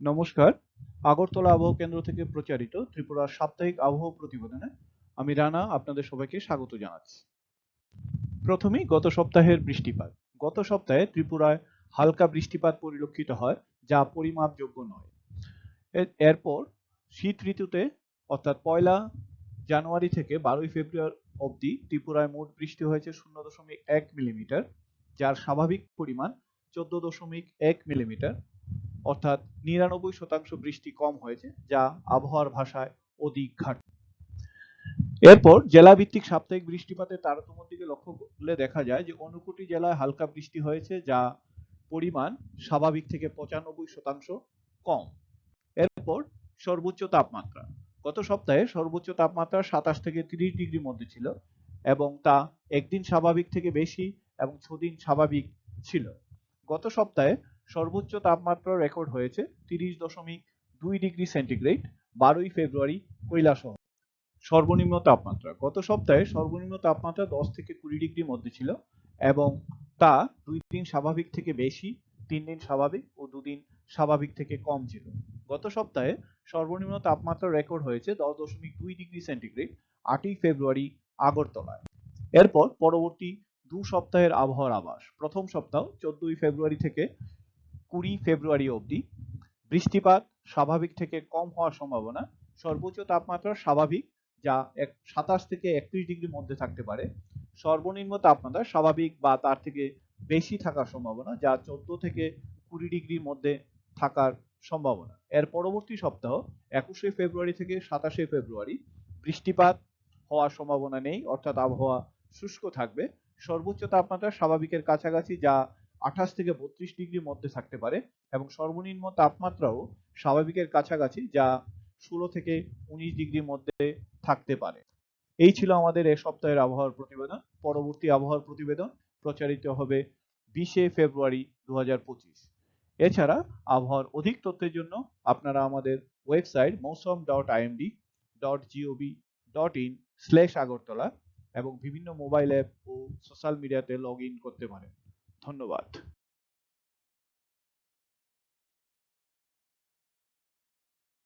নমস্কার। আগরতলা আবহাওয়া কেন্দ্র থেকে প্রচারিত ত্রিপুরার সাপ্তাহিক আবহাওয়া প্রতিবেদনে আমি রানা আপনাদের সবাইকে স্বাগত জানাচ্ছি। প্রথমেই গত সপ্তাহের বৃষ্টিপাত। গত সপ্তাহে ত্রিপুরায় হালকা বৃষ্টিপাত পরিলক্ষিত হয়, যা পরিমাপযোগ্য নয়। এরপর শীত ঋতুতে, অর্থাৎ পয়লা জানুয়ারি থেকে বারোই ফেব্রুয়ারি অবধি ত্রিপুরায় মোট বৃষ্টি হয়েছে শূন্য দশমিক এক মিলিমিটার, যার স্বাভাবিক পরিমাণ চোদ্দ দশমিক এক মিলিমিটার। অর্থাৎ নিরানব্বই শতাংশ বৃষ্টি কম হয়েছে, যা আবহাওয়ার ভাষায় অধিক ঘাটতি এরপর জেলা ভিত্তিক সাপ্তাহিক বৃষ্টিপাতের তারতম্য দিকে লক্ষ্য করলে দেখা যায় যে অনুকুটি জেলায় হালকা বৃষ্টি হয়েছে, যা পরিমাণ স্বাভাবিক থেকে পঁচানব্বই শতাংশ কম। এরপর সর্বোচ্চ তাপমাত্রা। গত সপ্তাহে সর্বোচ্চ তাপমাত্রা সাতাশ থেকে তিরিশ ডিগ্রির মধ্যে ছিল এবং তা একদিন স্বাভাবিক থেকে বেশি এবং ছদিন স্বাভাবিক ছিল। গত সপ্তাহে সর্বোচ্চ তাপমাত্রা রেকর্ড হয়েছে তিরিশ দশমিক দুই ডিগ্রি সেন্টিগ্রেড, বারোই ফেব্রুয়ারি কৈলাসহর। সর্বনিম্ন তাপমাত্রা, গত সপ্তাহে সর্বনিম্ন তাপমাত্রা দশ থেকে কুড়ি ডিগ্রির মধ্যে ছিল এবং তা দুই দিন স্বাভাবিক থেকে বেশি, তিন দিন স্বাভাবিক ও দুদিন স্বাভাবিক থেকে কম ছিল। গত সপ্তাহে সর্বনিম্ন তাপমাত্রা রেকর্ড হয়েছে দশ দশমিক দুই ডিগ্রি সেন্টিগ্রেড, আটই ফেব্রুয়ারি আগরতলায়। এরপর পরবর্তী দু সপ্তাহের আবহাওয়ার আভাস, প্রথম সপ্তাহ চোদ্দই ফেব্রুয়ারি থেকে কুড়ি ফেব্রুয়ারি অবধি। বৃষ্টিপাত স্বাভাবিক থেকে কম হওয়ার সম্ভাবনা। সর্বোচ্চ তাপমাত্রা স্বাভাবিক, যা এক সাতাশ থেকে একত্রিশ ডিগ্রির মধ্যে থাকতে পারে। সর্বনিম্ন তাপমাত্রা স্বাভাবিক বা তার থেকে বেশি থাকার সম্ভাবনা, যা চোদ্দ থেকে কুড়ি ডিগ্রির মধ্যে থাকার সম্ভাবনা। এর পরবর্তী সপ্তাহ, একুশে ফেব্রুয়ারি থেকে সাতাশে ফেব্রুয়ারি। বৃষ্টিপাত হওয়ার সম্ভাবনা নেই, অর্থাৎ আবহাওয়া শুষ্ক থাকবে। সর্বোচ্চ তাপমাত্রা স্বাভাবিকের কাছাকাছি, যা আঠাশ থেকে বত্রিশ ডিগ্রির মধ্যে থাকতে পারে এবং সর্বনিম্ন তাপমাত্রাও স্বাভাবিকের কাছাকাছি যা ষোলো থেকে উনিশ ডিগ্রির মধ্যে থাকতে পারে। এই ছিল আমাদের এ সপ্তাহের আবহাওয়ার প্রতিবেদন। পরবর্তী আবহাওয়ার প্রতিবেদন প্রচারিত হবে বিশে ফেব্রুয়ারি দু হাজার পঁচিশ। এছাড়া আবহাওয়ার অধিক তথ্যের জন্য আপনারা আমাদের website Mausam dot IMD dot GOV dot in slash Agartala এবং বিভিন্ন মোবাইল অ্যাপ ও সোশ্যাল মিডিয়াতে লগ ইন করতে পারেন। ধন্যবাদ।